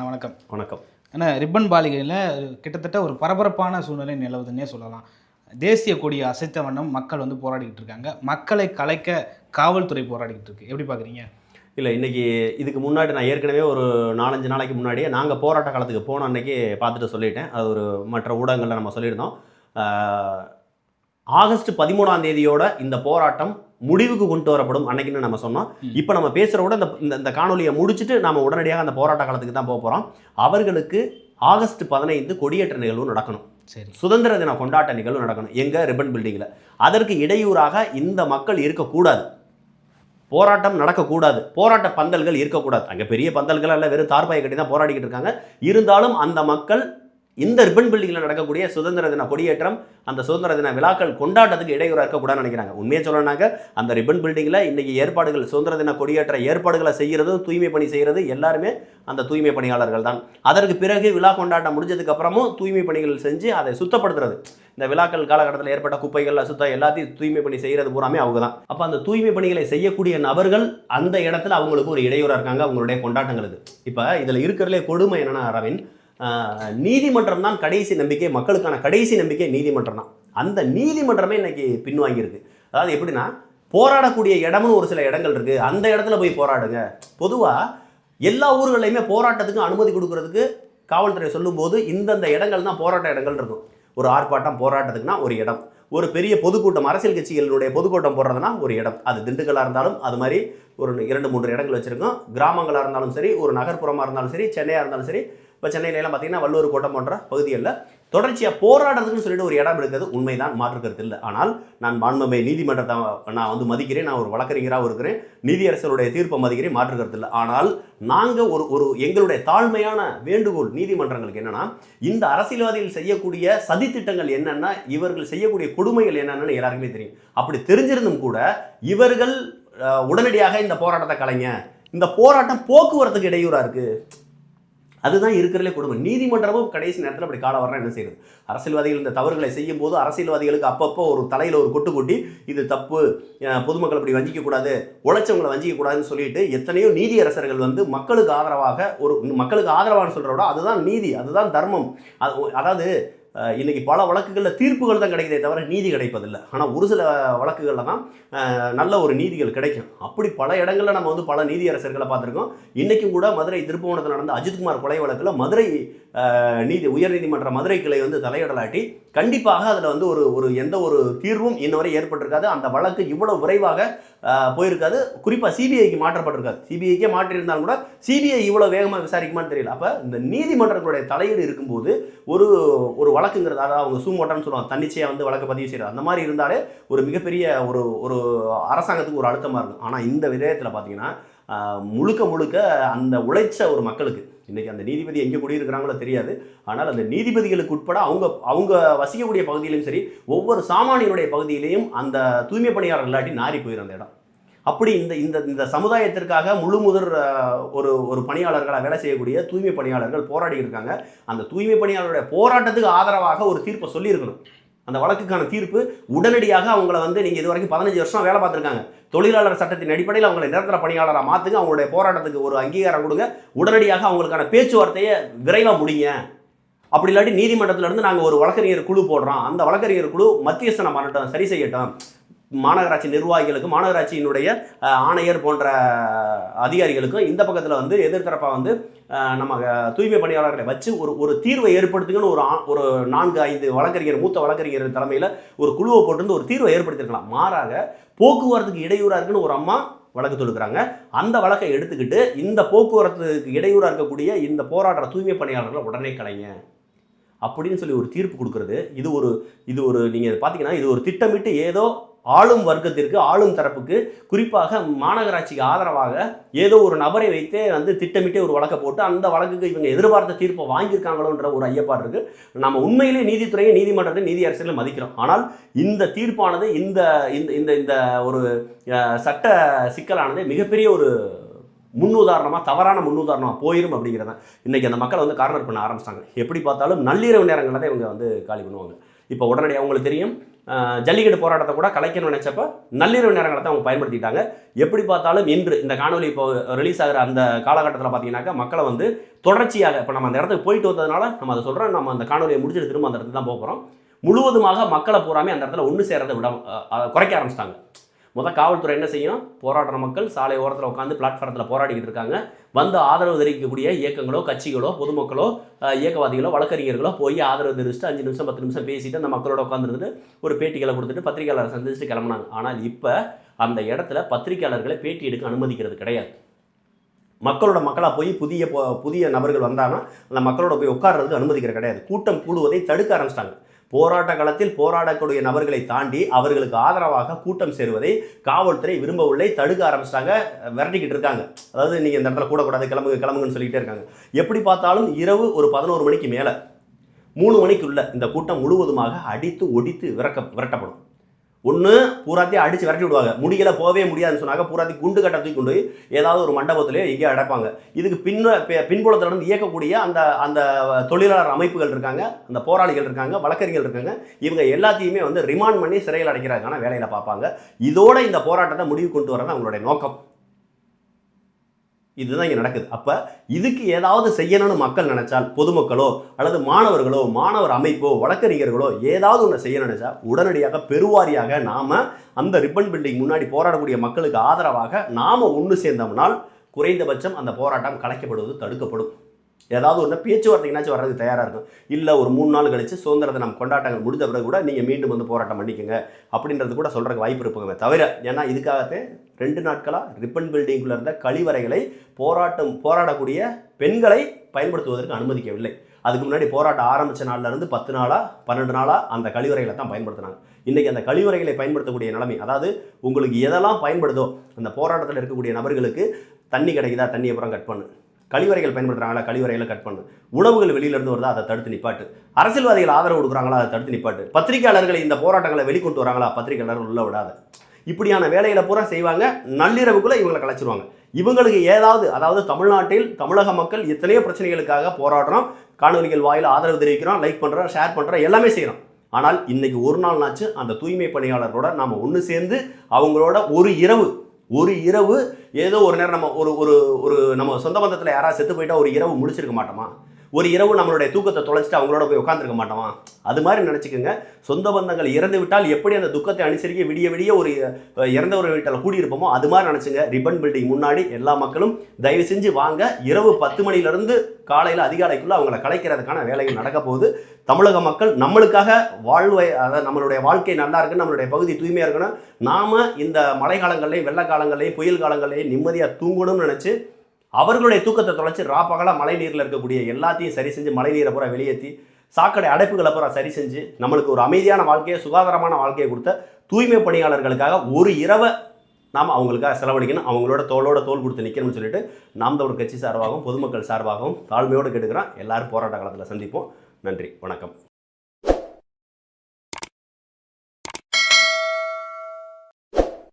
அண்ணா வணக்கம். வணக்கம். அண்ணா ரிப்பன் பாலிகையில் கிட்டத்தட்ட ஒரு பரபரப்பான சூழ்நிலை நிலவுதுன்னே சொல்லலாம். தேசிய கொடியை அசைத்த வண்ணம் மக்கள் வந்து போராடிக்கிட்டு இருக்காங்க. மக்களை கலைக்க காவல்துறை போராடிக்கிட்டு இருக்கு. எப்படி பார்க்குறீங்க இல்லை இன்னைக்கு இதுக்கு முன்னாடி நான் ஏற்கனவே ஒரு நாலஞ்சு நாளைக்கு முன்னாடியே நாங்கள் போராட்ட காலத்துக்கு போன அன்னைக்கு பார்த்துட்டு சொல்லிட்டேன். அது ஒரு மற்ற ஊடகங்களில் நம்ம சொல்லியிருந்தோம். ஆகஸ்ட் பதிமூணாம் தேதியோட இந்த போராட்டம் முடிவுக்கு கொண்டு வரப்படும் அன்னைக்குன்னு நம்ம சொன்னோம். இப்போ நம்ம பேசுகிற கூட இந்த இந்த- காணொலியை முடிச்சுட்டு நம்ம உடனடியாக அந்த போராட்ட காலத்துக்கு தான் போக போகிறோம் அவர்களுக்கு ஆகஸ்ட் பதினைந்து கொடியேற்ற நிகழ்வு நடக்கணும். சரி. சுதந்திர தின கொண்டாட்ட நிகழ்வு நடக்கணும். எங்க? ரிப்பன் பில்டிங்கில் அதற்கு இடையூறாக இந்த மக்கள் இருக்கக்கூடாது. போராட்டம் நடக்கக்கூடாது. போராட்ட பந்தல்கள் இருக்கக்கூடாது. அங்கே பெரிய பந்தல்கள் அல்ல வெறும் தார்பாயை கட்டி தான் போராடிக்கிட்டு இருக்காங்க. இருந்தாலும் அந்த மக்கள் இந்த ரிப்பன் பில்டிங்கில் நடக்கக்கூடிய சுதந்திர தின கொடியேற்றம் அந்த சுதந்திர தின விழாக்கள் கொண்டாட்டத்துக்கு இடையூறாக இருக்கக்கூடாதுன்னு நினைக்கிறாங்க. உண்மையை சொல்லணும்னாக்க அந்த ரிப்பன் பில்டிங்கில் இன்றைக்கி ஏற்பாடுகள் சுதந்திர தின கொடியேற்ற ஏற்பாடுகளை செய்கிறது தூய்மை பணி செய்கிறது எல்லாருமே அந்த தூய்மை பணியாளர்கள் தான். அதற்கு பிறகு விழா கொண்டாட்டம் முடிஞ்சதுக்கு அப்புறமும் தூய்மை பணிகள் செஞ்சு அதை சுத்தப்படுத்துறது. இந்த விழாக்கள் காலகட்டத்தில் ஏற்பட்ட குப்பைகள் அசுத்தம் எல்லாத்தையும் தூய்மை பணி செய்கிறது பூராமே அவங்க தான். அப்போ அந்த தூய்மை பணிகளை செய்யக்கூடிய நபர்கள் அந்த இடத்துல அவங்களுக்கு ஒரு இடையூறாக இருக்காங்க அவங்களுடைய கொண்டாட்டங்களுக்கு இப்போ இதில் இருக்கிறதுலே கொடுமை என்னென்னா அரவிந்த் நீதிமன்றம் தான் கடைசி நம்பிக்கை மக்களுக்கான கடைசி நம்பிக்கை நீதிமன்றம் தான். அந்த நீதிமன்றமே இன்னைக்கு பின்வாங்கியிருக்கு. அதாவது எப்படின்னா போராடக்கூடிய இடம்னு ஒரு சில இடங்கள் இருக்கு. அந்த இடத்துல போய் போராடுங்க. பொதுவாக எல்லா ஊர்களையுமே போராட்டத்துக்கு அனுமதி கொடுக்கறதுக்கு காவல்துறை சொல்லும்போது இந்தந்த இடங்கள் தான் போராட்ட இடங்கள் இருக்கும். ஒரு ஆர்ப்பாட்டம் போராட்டத்துக்குனா ஒரு இடம். ஒரு பெரிய பொதுக்கூட்டம் அரசியல் கட்சிகளுடைய பொதுக்கூட்டம் போடுறதுனா ஒரு இடம். அது திண்டுக்கலாக இருந்தாலும் அது மாதிரி ஒரு இரண்டு மூன்று இடங்கள் வச்சுருக்கோம். கிராமங்களாக இருந்தாலும் சரி ஒரு நகர்ப்புறமாக இருந்தாலும் சரி சென்னையாக இருந்தாலும் சரி இப்போ சென்னையிலலாம் பார்த்தீங்கன்னா வள்ளூர் கோட்டம் போன்ற பகுதிகளில் தொடர்ச்சியாக போராடுறதுன்னு சொல்லிட்டு ஒரு இடம் இருக்கிறது உண்மைதான் மாற்று கருத்து இல்லை. ஆனால் நான் மாண்புமை நீதிமன்றத்தை நான் வந்து மதிக்கிறேன். நான் ஒரு வழக்கறிஞராகவும் இருக்கிறேன். நீதியரசருடைய தீர்ப்பை மதிக்கிறேன். மாற்று கருத்து இல்லை. ஆனால் நாங்கள் ஒரு ஒரு எங்களுடைய தாழ்மையான வேண்டுகோள் நீதிமன்றங்களுக்கு என்னென்னா இந்த அரசியல்வாதிகள் செய்யக்கூடிய சதித்திட்டங்கள் என்னென்னா இவர்கள் செய்யக்கூடிய கொடுமைகள் என்னென்னு எல்லாருக்குமே தெரியும். அப்படி தெரிஞ்சிருந்தும் கூட இவர்கள் உடனடியாக இந்த போராட்டத்தை கலைங்க. இந்த போராட்டம் போக்குவரத்துக்கு இடையூறாக இருக்குது அதுதான் இருக்கிறதுலே கொடுமை. நீதிமன்றமும் கடைசி நேரத்தில் அப்படி கால வர்றா என்ன செய்யுது அரசியல்வாதிகள் இந்த தவறுகளை செய்யும் போது அரசியல்வாதிகளுக்கு அப்பப்போ ஒரு தலையில் ஒரு கொட்டு கொட்டி இது தப்பு பொதுமக்கள் அப்படி வஞ்சிக்கக்கூடாது உழைச்சவங்களை வஞ்சிக்கக்கூடாதுன்னு சொல்லிட்டு எத்தனையோ நீதியரசர்கள் வந்து மக்களுக்கு ஆதரவாக ஒரு மக்களுக்கு ஆதரவான்னு சொல்கிறோட அதுதான் நீதி அதுதான் தர்மம். அது அதாவது இன்றைக்கி பல வழக்குகளில் தீர்ப்புகள் தான் கிடைக்குதே தவிர நீதி கிடைப்பதில்லை. ஆனால் ஒரு சில வழக்குகளில் தான் நல்ல ஒரு நீதிகள் கிடைக்கும். அப்படி பல இடங்களில் நம்ம வந்து பல நீதியரசர்களை பார்த்துருக்கோம். இன்றைக்கும் கூட மதுரை திருப்புவனத்தில் நடந்த அஜித்குமார் கொலை வழக்கில் மதுரை நீதி உயர்நீதிமன்ற மதுரை கிளை வந்து தலையிடலாட்டி கண்டிப்பாக அதில் வந்து ஒரு ஒரு எந்த ஒரு தீர்வும் இன்னவரை ஏற்பட்டிருக்காது. அந்த வழக்கு இவ்வளோ விரைவாக போயிருக்காது. குறிப்பாக சிபிஐக்கு மாற்றப்பட்டிருக்காது. சிபிஐக்கே மாற்றியிருந்தாலும் கூட சிபிஐ இவ்வளோ வேகமாக விசாரிக்குமான்னு தெரியல. அப்போ இந்த நீதிமன்றங்களுடைய தலையீடு இருக்கும்போது ஒரு ஒரு வழக்குங்கிறது அதாவது அவங்க சூமோட்டான்னு சொல்லுவாங்க தன்னிச்சையாக வந்து வழக்கு பதிவு செய்கிறது அந்த மாதிரி இருந்தாலே ஒரு மிகப்பெரிய ஒரு ஒரு அரசாங்கத்துக்கு ஒரு அழுத்தமாக இருக்கும். ஆனால் இந்த விதயத்தில் பார்த்தீங்கன்னா முழுக்க முழுக்க அந்த உழைச்ச ஒரு மக்களுக்கு இன்றைக்கி அந்த நீதிபதி எங்கே குடியிருக்கிறாங்களோ தெரியாது. ஆனால் அந்த நீதிபதிகளுக்கு உட்பட அவங்க அவங்க வசிக்கக்கூடிய பகுதியிலையும் சரி ஒவ்வொரு சாமானியனுடைய பகுதியிலையும் அந்த தூய்மை பணியாளர் இல்லாட்டி நாரி போயிடும் அந்த இடம். அப்படி இந்த இந்த இந்த சமுதாயத்திற்காக முழு முதற் ஒரு ஒரு பணியாளர்களாக வேலை செய்யக்கூடிய தூய்மை பணியாளர்கள் போராடி இருக்காங்க. அந்த தூய்மை பணியாளருடைய போராட்டத்துக்கு ஆதரவாக ஒரு தீர்ப்பை சொல்லியிருக்கணும். அந்த வழக்குக்கான தீர்ப்பு உடனடியாக அவங்கள வந்து நீங்கள் இது வரைக்கும் பதினஞ்சு வருஷம் வேலை பார்த்துருக்காங்க. தொழிலாளர் சட்டத்தின் அடிப்படையில் அவங்களை நிரந்தர பணியாளராக மாற்றுங்க அவங்களுடைய போராட்டத்துக்கு ஒரு அங்கீகாரம் கொடுங்க. உடனடியாக அவங்களுக்கான பேச்சுவார்த்தையை விரைவாக முடிங்க. அப்படி இல்லாட்டி நீதிமன்றத்திலேருந்து நாங்கள் ஒரு வழக்கறிஞர் குழு போடுறோம். அந்த வழக்கறிஞர் குழு மத்தியஸ்தனம் பண்ணட்டும் சரி செய்யட்டும். மாநகராட்சி நிர்வாகிகளுக்கும் மாநகராட்சியினுடைய ஆணையர் போன்ற அதிகாரிகளுக்கும் இந்த பக்கத்தில் வந்து எதிர்த்தரப்பாக வந்து நம்ம தூய்மை பணியாளர்களை வச்சு ஒரு ஒரு தீர்வை ஏற்படுத்துங்கன்னு ஒரு ஒரு நான்கு ஐந்து வழக்கறிஞர் மூத்த வழக்கறிஞர் தலைமையில் ஒரு குழுவை போட்டு ஒரு தீர்வை ஏற்படுத்தியிருக்கலாம். மாறாக போக்குவரத்துக்கு இடையூறாக இருக்குன்னு ஒரு அம்மா வழக்கு தொடுக்கிறாங்க. அந்த வழக்கை எடுத்துக்கிட்டு இந்த போக்குவரத்துக்கு இடையூறாக இருக்கக்கூடிய இந்த போராடுற தூய்மை பணியாளர்களை உடனே கலைங்க. அப்படின்னு சொல்லி ஒரு தீர்ப்பு கொடுக்குறது. இது ஒரு இது ஒரு நீங்கள் பார்த்தீங்கன்னா இது ஒரு திட்டமிட்டு ஏதோ ஆளும் வர்க்கத்திற்கு ஆளும் தரப்புக்கு குறிப்பாக மாநகராட்சிக்கு ஆதரவாக ஏதோ ஒரு நபரை வைத்தே வந்து திட்டமிட்டே ஒரு வழக்கை போட்டு அந்த வழக்குக்கு இவங்க எதிர்பார்த்த தீர்ப்பை வாங்கியிருக்காங்களோன்ற ஒரு ஐயப்பாடு இருக்குது நம்ம உண்மையிலே நீதித்துறையை நீதிமன்றத்தை நீதி அரசியலில் மதிக்கிறோம். ஆனால் இந்த தீர்ப்பானது இந்த இந்த இந்த இந்த ஒரு சட்ட சிக்கலானது மிகப்பெரிய ஒரு முன்னுதாரணமாக தவறான முன்னுதாரணமாக போயிடும் அப்படிங்கிறத இன்றைக்கி அந்த மக்களை வந்து கார்னர் பண்ண ஆரம்பிச்சிட்டாங்க. எப்படி பார்த்தாலும் நள்ளிரவு நேரங்களில் தான் இவங்க வந்து காலி பண்ணுவாங்க. இப்போ உடனடியாக உங்களுக்கு தெரியும். ஜல்லிக்கட்டு போராட்டத்தை கூட கலைக்கணும்னு நினைச்சப்ப நள்ளிரவு நேரங்களை தான் அவங்க பயன்படுத்திட்டாங்க எப்படி பார்த்தாலும் இன்று இந்த காணொலி இப்போ ரிலீஸ் ஆகிற அந்த காலகட்டத்தில் பார்த்தீங்கன்னாக்கா மக்களை வந்து தொடர்ச்சியாக இப்போ நம்ம அந்த இடத்துக்கு போயிட்டு வந்ததுனால நம்ம அதை சொல்கிறோம் நம்ம அந்த காணொலியை முடிச்சுட்டு திரும்ப அந்த இடத்துக்கு தான் போக போகிறோம் முழுவதுமாக மக்களை பூராமே அந்த இடத்துல ஒன்று சேரதை விட குறைக்க ஆரம்பிச்சிட்டாங்க. முதல் காவல்துறை என்ன செய்யும்? போராடுற மக்கள் சாலை ஓரத்தில் உட்காந்து பிளாட்ஃபாரத்தில் போராடிக்கிட்டு இருக்காங்க. வந்து ஆதரவு தெரிவிக்கக்கூடிய இயக்கங்களோ கட்சிகளோ பொதுமக்களோ இயக்கவாதிகளோ வழக்கறிஞர்களோ போய் ஆதரவு தெரிவிச்சுட்டு அஞ்சு நிமிஷம் பத்து நிமிஷம் பேசிட்டு அந்த மக்களோட உட்காந்துருந்துட்டு ஒரு பேட்டிகளை கொடுத்துட்டு பத்திரிகையாளரை சந்திச்சுட்டு கிளம்புனாங்க. ஆனால் இப்போ அந்த இடத்துல பத்திரிகையாளர்களை பேட்டி எடுக்க அனுமதிக்கிறது கிடையாது. மக்களோட மக்களாக போய் புதிய புதிய நபர்கள் வந்தாங்கன்னா அந்த மக்களோட போய் உட்கார்றதுக்கு அனுமதிக்கிற கிடையாது. கூட்டம் கூடுவதை தடுக்க ஆரம்பிச்சிட்டாங்க. போராட்ட காலத்தில் போராடக்கூடிய நபர்களை தாண்டி அவர்களுக்கு ஆதரவாக கூட்டம் சேருவதை காவல்துறை விரும்பவில்லை. தடுக்க ஆரம்பிச்சிட்டாங்க. விரட்டிக்கிட்டு இருக்காங்க. அதாவது நீங்கள் இந்த இடத்துல கூடக்கூடாது கிளம்புங்க கிளம்புங்கன்னு சொல்லிக்கிட்டே இருக்காங்க. எப்படி பார்த்தாலும் இரவு ஒரு பதினோரு மணிக்கு மேலே மூணு மணிக்குள்ள இந்த கூட்டம் முழுவதுமாக அடித்து ஒடித்து விரக்க விரட்டப்படும். ஒன்று பூராத்தையும் அடித்து விரட்டி விடுவாங்க. முடியலை போகவே முடியாதுன்னு சொன்னாங்க. பூராத்தி குண்டு கட்ட தூக்கி கொண்டு போய் ஏதாவது ஒரு மண்டபத்திலேயோ எங்கேயோ அடைப்பாங்க. இதுக்கு பின்ன பின்புலத்தில் இருந்து இயக்கக்கூடிய அந்த அந்த தொழிலாளர் அமைப்புகள் இருக்காங்க. அந்த போராளிகள் இருக்காங்க. வழக்கறிஞர்கள் இருக்காங்க. இவங்க எல்லாத்தையுமே வந்து ரிமாண்ட் பண்ணி சிறையில் அடைக்கிறதுக்கான வேலையில் பார்ப்பாங்க. இதோட இந்த போராட்டத்தை முடிவு கொண்டு வரதான் அவங்களுடைய நோக்கம். இதுதான் இங்கே நடக்குது. அப்போ இதுக்கு ஏதாவது செய்யணும்னு மக்கள் நினைச்சால் பொதுமக்களோ அல்லது மாணவர்களோ மாணவர் அமைப்போ வழக்கறிஞர்களோ ஏதாவது ஒன்று செய்ய நினைச்சா உடனடியாக பெருவாரியாக நாம் அந்த ரிப்பன் பில்டிங் முன்னாடி போராடக்கூடிய மக்களுக்கு ஆதரவாக நாம் ஒன்று சேர்ந்தோம்னால் குறைந்தபட்சம் அந்த போராட்டம் கலைக்கப்படுவது தடுக்கப்படும். ஏதாவது ஒன்று பேச்சுவார்த்தைக்குனாச்சும் வர்றதுக்கு தயாராக இருக்கும். இல்லை ஒரு மூணு நாள் கழிச்சு சுதந்திரத்தை நம்ம கொண்டாட்டங்கள் முடிஞ்ச பிறகு கூட நீங்கள் மீண்டும் வந்து போராட்டம் பண்ணிக்கோங்க. அப்படின்றது கூட சொல்கிறதுக்கு வாய்ப்பு இருக்குங்க தவிர ஏன்னா இதுக்காகத்தே ரெண்டு நாட்களாக ரிப்பன் பில்டிங்குள்ள இருந்த கழிவறைகளை போராட்டம் போராடக்கூடிய பெண்களை பயன்படுத்துவதற்கு அனுமதிக்கவில்லை. அதுக்கு முன்னாடி போராட்டம் ஆரம்பித்த நாள்ல இருந்து பத்து நாளாக பன்னெண்டு நாளாக அந்த கழிவறைகளை தான் பயன்படுத்தினாங்க. இன்றைக்கி அந்த கழிவறைகளை பயன்படுத்தக்கூடிய நிலைமை அதாவது உங்களுக்கு எதெல்லாம் பயன்படுதோ அந்த போராட்டத்தில் இருக்கக்கூடிய நபர்களுக்கு தண்ணி கிடைக்குதா தண்ணியை அப்புறம் கட் பண்ணு. கழிவறைகள் பயன்படுத்துகிறாங்களா கழிவறைகளை கட் பண்ணு. உணவுகள் வெளியிலேருந்து வருதா அதை தடுத்து நிப்பாட்டு. அரசியல்வாதிகள் ஆதரவு கொடுக்குறாங்களா அதை தடுத்து நிப்பாட்டு. பத்திரிகையாளர்களை இந்த போராட்டங்களை வெளிக்கொண்டு வராங்களா பத்திரிகையாளர்கள் உள்ள விடாத. இப்படியான வேலைகளை பூரா செய்வாங்க நள்ளிரவுக்குள்ளே இவங்களை கலைச்சிருவாங்க. இவங்களுக்கு ஏதாவது அதாவது தமிழ்நாட்டில் தமிழக மக்கள் எத்தனையோ பிரச்சனைகளுக்காக போராடுறோம் காணொலிகள் வாயில் ஆதரவு தெரிவிக்கிறோம் லைக் பண்ணுறோம் ஷேர் பண்ணுறோம் எல்லாமே செய்கிறோம் ஆனால் இன்னைக்கு ஒரு நாள் நாச்சு அந்த தூய்மை பணியாளர்களோட நாம் ஒன்று சேர்ந்து அவங்களோட ஒரு இரவு ஒரு இரவு ஏதோ ஒரு நேரம் நம்ம ஒரு ஒரு ஒரு நம்ம சொந்த பந்தத்தில் யாராவது செத்து போயிட்டா ஒரு இரவு முடிச்சிருக்க மாட்டோமா? ஒரு இரவு நம்மளுடைய தூக்கத்தை தொலைச்சிட்டு அவங்களோட போய் உட்காந்துருக்க மாட்டோமா? அது மாதிரி நினச்சிக்கோங்க. சொந்த பந்தங்கள் இறந்து விட்டால் எப்படி அந்த துக்கத்தை அனுசரிக்க விடிய விடிய ஒரு இறந்தவர் வீட்டில் கூடியிருப்போமோ அது மாதிரி நினச்சிங்க. ரிப்பன் பில்டிங் முன்னாடி எல்லா மக்களும் தயவு செஞ்சு வாங்க. இரவு பத்து மணிலேருந்து காலையில் அதிகாலைக்குள்ளே அவங்கள கலைக்கிறதுக்கான வேலைகள் நடக்க போகுது. தமிழக மக்கள் நம்மளுக்காக வாழ்வை அதாவது நம்மளுடைய வாழ்க்கை நல்லா இருக்குன்னு நம்மளுடைய பகுதி தூய்மையாக இருக்கணும். நாம் இந்த மழை காலங்கள்லையும் வெள்ள காலங்கள்லையும் புயல் காலங்கள்லையும் நிம்மதியாக தூங்கணும்னு நினச்சி அவர்களுடைய தூக்கத்தை தொலைச்சி ராப்பகலாக மழை நீரில் இருக்கக்கூடிய எல்லாத்தையும் சரி செஞ்சு மழை நீரை பூரா வெளியேற்றி சாக்கடை அடைப்புகளை பூரா சரி செஞ்சு நம்மளுக்கு ஒரு அமைதியான வாழ்க்கையை சுகாதாரமான வாழ்க்கையை கொடுத்த தூய்மை பணியாளர்களுக்காக ஒரு இரவை நாம் அவங்களுக்காக செலவழிக்கணும். அவங்களோட தோளோட தோல் கொடுத்து நிற்கணும்னு சொல்லிட்டு நாம் ஒரு கட்சி சார்பாகவும் பொதுமக்கள் சார்பாகவும் தாழ்மையோடு கேட்டுக்கிறோம். எல்லாரும் போராட்ட காலத்தில் சந்திப்போம். நன்றி வணக்கம்.